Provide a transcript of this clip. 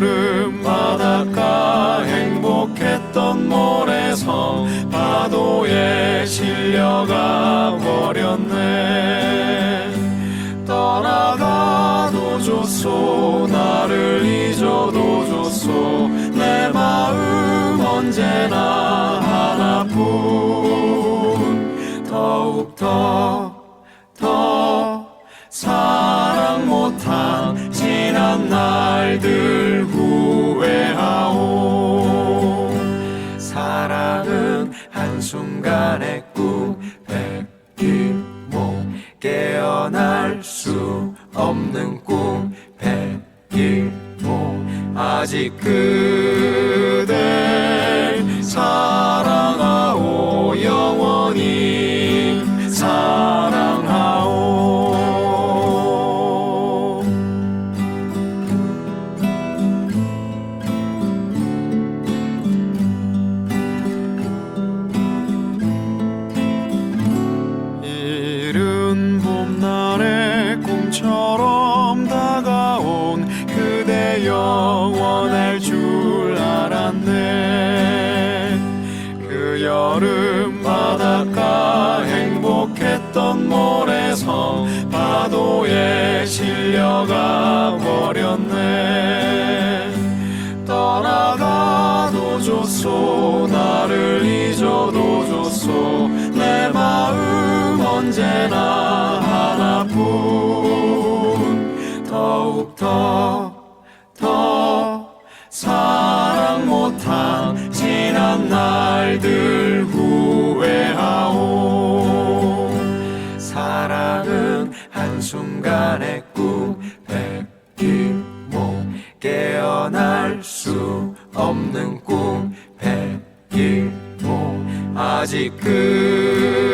여름 바닷가 행복했던 모래섬 파도에 실려가 버렸네. 떠나가도 좋소 나를 잊어도 좋소. 내 마음 언제나 하나뿐. 더욱더 더 사랑 못한 지난 날들. 사랑은 한순간의 꿈 백일모 깨어날 수 없는 꿈 백일모 아직 그 영원할 줄 알았네. 그 여름 바닷가 행복했던 모래성 파도에 실려가 버렸네. 떠나가도 좋소 나를 잊어도 좋소. 내 마음 언제나 하나뿐. 더욱더 더 지난 날들 후회하오. 사랑은 한순간의 꿈 백일모 깨어날 수 없는 꿈 백일모 아직 그